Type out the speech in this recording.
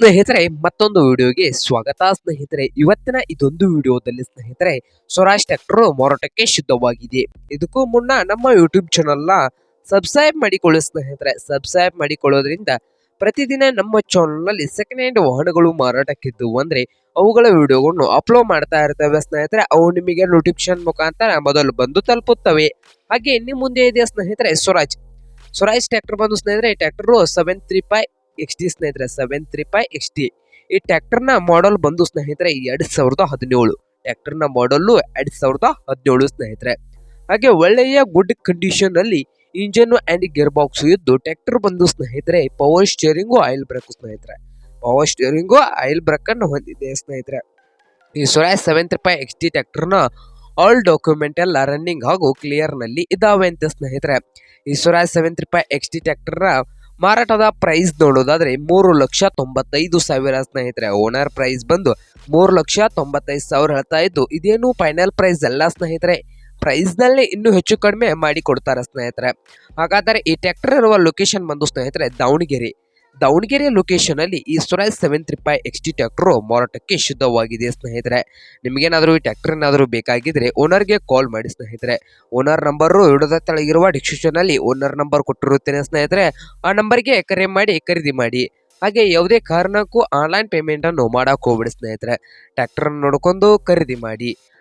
ಸ್ನೇಹಿತರೆ, ಮತ್ತೊಂದು ವಿಡಿಯೋಗೆ ಸ್ವಾಗತ. ಸ್ನೇಹಿತರೆ, ಇವತ್ತಿನ ಇದೊಂದು ವಿಡಿಯೋದಲ್ಲಿ ಸ್ನೇಹಿತರೆ, ಸ್ವರಾಜ್ ಟ್ರ್ಯಾಕ್ಟರ್ ಮಾರಾಟಕ್ಕೆ ಶುದ್ಧವಾಗಿದೆ ಇದಕ್ಕೂ ಮುನ್ನ ನಮ್ಮ ಯೂಟ್ಯೂಬ್ ಚಾನಲ್ನ ಸಬ್ಸ್ಕ್ರೈಬ್ ಮಾಡಿಕೊಳ್ಳಿ ಸ್ನೇಹಿತರೆ. ಸಬ್ಸ್ಕ್ರೈಬ್ ಮಾಡಿಕೊಳ್ಳೋದ್ರಿಂದ ಪ್ರತಿದಿನ ನಮ್ಮ ಚಾನಲ್ನಲ್ಲಿ ಸೆಕೆಂಡ್ ಹ್ಯಾಂಡ್ ವಾಹನಗಳು ಮಾರಾಟಕ್ಕಿದ್ದು ಅಂದ್ರೆ ಅವುಗಳ ವಿಡಿಯೋಗಳನ್ನು ಅಪ್ಲೋಡ್ ಮಾಡ್ತಾ ಇರ್ತವೆ ಸ್ನೇಹಿತರೆ. ಅವು ನಿಮಗೆ ನೋಟಿಫಿಕೇಶನ್ ಮುಖಾಂತರ ಮೊದಲು ಬಂದು ತಲುಪುತ್ತವೆ. ಹಾಗೆ ನಿಮ್ಮ ಮುಂದೆ ಇದೆ ಸ್ನೇಹಿತರೆ, ಸ್ವರಾಜ್. ಸ್ವರಾಜ್ ಟ್ರ್ಯಾಕ್ಟರ್ ಬಂದು ಸ್ನೇಹಿತರೆ, tractor seven three five X T ಸ್ನೇಹಿತರೆ seven three five X T ಈ ಟ್ಯಾಕ್ಟರ್ನ ಮಾಡಲ್ ಬಂದು ಸ್ನೇಹಿತರೆ ಎರಡು ಸಾವಿರದ ಹದಿನೇಳು. ಟ್ಯಾಕ್ಟರ್ನ ಮಾಡಲ್ಲು ಎರಡು ಸಾವಿರದ ಹದಿನೇಳು ಸ್ನೇಹಿತರೆ. ಹಾಗೆ ಒಳ್ಳೆಯ ಗುಡ್ ಕಂಡೀಷನ್ ಅಲ್ಲಿ ಇಂಜನ್ ಅಂಡ್ ಗೇರ್ ಬಾಕ್ಸ್ ಇದ್ದು ಟ್ರ್ಯಾಕ್ಟರ್ ಬಂದು ಸ್ನೇಹಿತರೆ ಪವರ್ ಸ್ಟೇರಿಂಗು ಆಯಿಲ್ ಬ್ರೇಕ್ ಸ್ನೇಹಿತರೆ. ಪವರ್ ಸ್ಟೇರಿಂಗು ಆಯಿಲ್ ಬ್ರೇಕ್ ಅನ್ನು ಹೊಂದಿದೆ ಸ್ನೇಹಿತರೆ. ಈ Swaraj seven five X T ಟ್ಯಾಕ್ಟರ್ನ all document ಎಲ್ಲ ರನ್ನಿಂಗ್ ಹಾಗೂ ಕ್ಲಿಯರ್ನಲ್ಲಿ ಇದಾವೆ ಅಂತ ಸ್ನೇಹಿತರೆ. ಈ ಸ್ವರಾಜ್ ಸೆವೆನ್ ಫೈ ಎಕ್ಸ್ ಟಿ ಟ್ರ್ಯಾಕ್ಟರ್ನ ಮಾರಾಟದ ಪ್ರೈಸ್ ನೋಡೋದಾದ್ರೆ ಮೂರು ಲಕ್ಷ ತೊಂಬತ್ತೈದು ಸಾವಿರ ಸ್ನೇಹಿತರೆ. ಓನರ್ ಪ್ರೈಸ್ ಬಂದು ಮೂರು ಲಕ್ಷ ತೊಂಬತ್ತೈದು ಸಾವಿರ ಹೇಳ್ತಾ ಇದ್ದು, ಇದೇನು ಫೈನಲ್ ಪ್ರೈಸ್ ಅಲ್ಲ ಸ್ನೇಹಿತರೆ. ಪ್ರೈಸ್ನಲ್ಲಿ ಇನ್ನೂ ಹೆಚ್ಚು ಕಡಿಮೆ ಮಾಡಿ ಕೊಡ್ತಾರೆ ಸ್ನೇಹಿತರೆ. ಹಾಗಾದರೆ ಈ ಟ್ರ್ಯಾಕ್ಟರ್ ಇರುವ ಲೊಕೇಶನ್ ಬಂದು ಸ್ನೇಹಿತರೆ ದಾವಣಗೆರೆ. ದಾವಣಗೆರೆ ಲೊಕೇಶನ್ ಅಲ್ಲಿ ಈ Swaraj seven three five X T tractor ಮಾರಾಟಕ್ಕೆ ಶುದ್ಧವಾಗಿದೆ ಸ್ನೇಹಿತರೆ. ನಿಮಗೇನಾದರೂ ಈ ಟ್ರಾಕ್ಟರ್ ಏನಾದರೂ ಬೇಕಾಗಿದ್ರೆ ಓನರ್ಗೆ ಕಾಲ್ ಮಾಡಿ ಸ್ನೇಹಿತರೆ. ಓನರ್ ನಂಬರು ಹಿಡಿದ ತೆಳಗಿರುವ ಡಿಸ್ಕ್ರಿಪ್ಷನ್ ಅಲ್ಲಿ ಓನರ್ ನಂಬರ್ ಕೊಟ್ಟಿರುತ್ತೇನೆ ಸ್ನೇಹಿತರೆ. ಆ ನಂಬರ್ಗೆ ಕರೆ ಮಾಡಿ ಖರೀದಿ ಮಾಡಿ. ಹಾಗೆ ಯಾವುದೇ ಕಾರಣಕ್ಕೂ ಆನ್ಲೈನ್ ಪೇಮೆಂಟ್ ಅನ್ನು ಮಾಡಕ್ಕೆ ಹೋಗ್ಬಿಡಿ ಸ್ನೇಹಿತರೆ. ಟ್ರಾಕ್ಟರ್ ನೋಡ್ಕೊಂಡು ಖರೀದಿ ಮಾಡಿ.